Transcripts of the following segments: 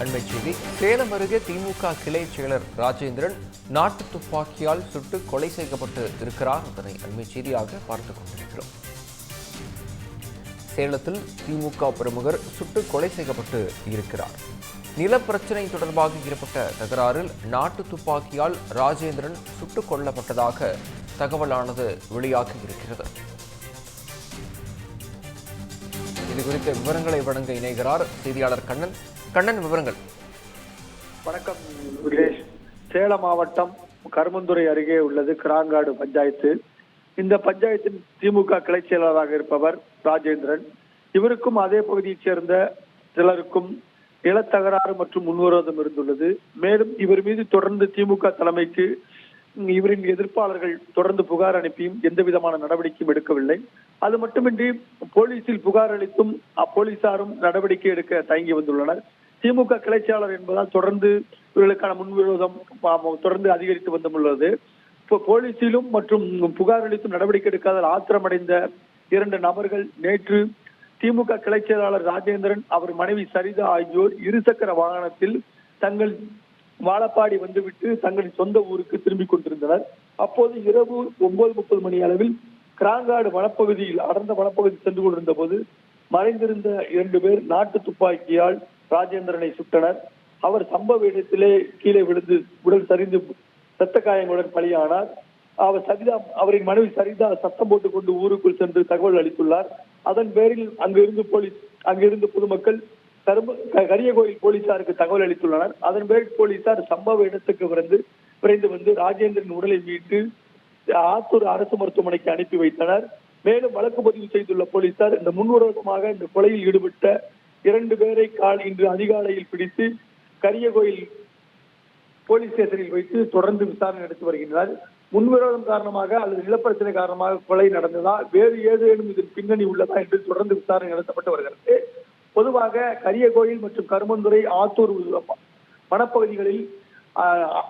அண்மை செய்தி. சேலம் அருகே திமுக கிளை செயலர் ராஜேந்திரன் நாட்டு துப்பாக்கியால் சுட்டு கொலை செய்யப்பட்டு இருக்கிறார். அதனை அண்மை செய்தியாக பார்த்துக் கொண்டிருக்கிறோம். சேலத்தில் திமுக பிரமுகர் சுட்டு கொலை செய்யப்பட்டு இருக்கிறார். நிலப்பிரச்சனை தொடர்பாக ஏற்பட்ட தகராறில் நாட்டு துப்பாக்கியால் ராஜேந்திரன் சுட்டுக் கொல்லப்பட்டதாக தகவலானது வெளியாகி இருக்கிறது. இது குறித்த விவரங்களை வழங்க இணைகிறார் செய்தியாளர் கண்ணன். கண்ணன் விவரங்கள். வணக்கம் விக்னேஷ். சேலம் மாவட்டம் கருமந்துறை அருகே உள்ளது கிராங்காடு பஞ்சாயத்து. இந்த பஞ்சாயத்தின் திமுக கிளை செயலாளராக இருப்பவர் ராஜேந்திரன். இவருக்கும் அதே பகுதியைச் சேர்ந்த சிலருக்கும் நிலத்தகராறு மற்றும் முன்விரோதம் இருந்துள்ளது. மேலும் இவர் மீது தொடர்ந்து திமுக தலைமைக்கு இவரின் எதிர்ப்பாளர்கள் தொடர்ந்து புகார் அனுப்பியும் எந்த விதமான நடவடிக்கையும் எடுக்கவில்லை. அது மட்டுமின்றி போலீசில் புகார் அளித்தும் அப்போலீசாரும் நடவடிக்கை எடுக்க தயங்கி வந்துள்ளனர். திமுக கிளைச்சாளர் என்பதால் தொடர்ந்து இவர்களுக்கான முன்விரோதம் தொடர்ந்து அதிகரித்து வந்துள்ளது இப்போ போலீசிலும் மற்றும் புகார் அளித்தும் நடவடிக்கை எடுக்காத ஆத்திரமடைந்த இரண்டு நபர்கள் நேற்று திமுக கிளைச் செயலாளர் ராஜேந்திரன் அவர் மனைவி சரிதா ஆகியோர் இருசக்கர வாகனத்தில் தங்கள் வாழப்பாடி வந்துவிட்டு தங்களின் சொந்த ஊருக்கு திரும்பிக் கொண்டிருந்தனர். அப்போது இரவு ஒன்பது முப்பது மணி அளவில் கிராங்காடு வனப்பகுதியில் அடர்ந்த வனப்பகுதி சென்று கொண்டிருந்த போது மறைந்திருந்த இரண்டு பேர் நாட்டு துப்பாக்கியால் ராஜேந்திரனை சுட்டனர். அவர் சம்பவ இடத்திலே கீழே விழுந்து உடல் சரிந்து சத்த காயங்களுடன் பலியானார். அவர் சரிதா அவரின் மனைவி சரிதா சத்தம் போட்டுக் கொண்டு ஊருக்குள் சென்று தகவல் அளித்துள்ளார். அதன் பேரில் அங்கிருந்து போலீஸ் அங்கிருந்து பொதுமக்கள் கரும்பு கரியகோயில் போலீசாருக்கு தகவல் அளித்துள்ளனர். அதன் பேரில் போலீசார் சம்பவ இடத்துக்கு விரைந்து விரைந்து வந்து ராஜேந்திரன் உடலை மீட்டு ஆத்தூர் அரசு மருத்துவமனைக்கு அனுப்பி வைத்தனர். மேலும் வழக்கு பதிவு செய்துள்ள போலீசார் இந்த முன்விரோதமாக இந்த கொலையில் ஈடுபட்ட இரண்டு பேரை கால் இன்று அதிகாலையில் பிடித்து கரியகோயில் போலீஸ் ஸ்டேஷனில் வைத்து தொடர்ந்து விசாரணை நடத்தி வருகின்றனர். முன்விரோதம் காரணமாக அல்லது நிலப்பிரச்சனை காரணமாக கொலை நடந்ததா வேறு ஏதேனும் இதன் பின்னணி உள்ளதா என்று தொடர்ந்து விசாரணை நடத்தப்பட்டு வருகிறது. பொதுவாக கரியகோயில் மற்றும் கருமந்துறை ஆத்தூர் வனப்பகுதிகளில்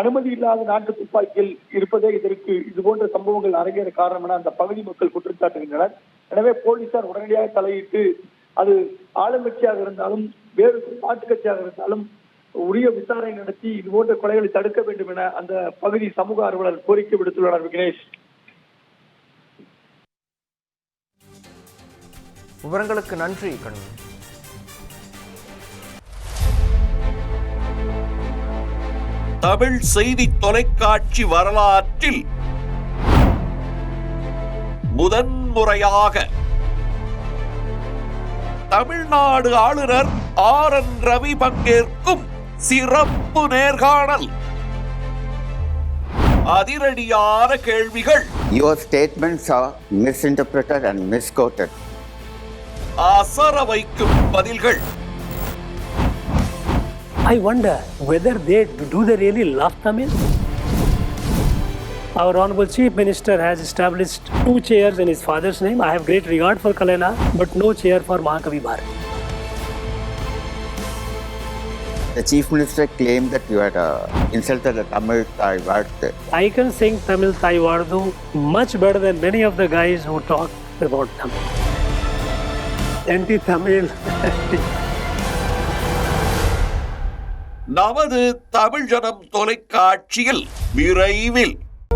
அனுமதி இல்லாத நாட்டு துப்பாக்கிகள் இருப்பதே இதற்கு இது போன்ற சம்பவங்கள் அரங்கேற காரணம் என அந்த பகுதி மக்கள் குற்றம் சாட்டுகின்றனர் எனவே போலீசார் உடனடியாக தலையிட்டு அது ஆளுங்கட்சியாக இருந்தாலும் வேறு மாற்று கட்சியாக இருந்தாலும் உரிய விசாரணை நடத்தி இது போன்ற கொலைகளை தடுக்க வேண்டும் என அந்த பகுதி சமூக ஆர்வலர் கோரிக்கை விடுத்துள்ளனர் விக்னேஷ். விவரங்களுக்கு நன்றி கண்ணன் தமிழ் செய்தி தொலைக்காட்சி வரலாற்றில் முதன்முறையாக தமிழ்நாடு ஆளுநர் ஆர் என் ரவி பங்கேற்கும் சிறப்பு நேர்காணல் அதிரடியான கேள்விகள் Your statements are misinterpreted and misquoted. அசர வைக்கும் பதில்கள் I wonder whether they do they really love Tamil? Our Honorable Chief Minister has established two chairs in his father's name. I have great regard for Kalena, but no chair for Mahakavi Bharat. The Chief Minister claimed that you had uh, insulted the Tamil Thai word. I can sing Tamil Thai Vardu much better than many of the guys who talk about Tamil. Anti-Tamil. நமது தமிழ் ஜனம் தொலைக்காட்சியில் விரைவில்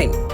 online.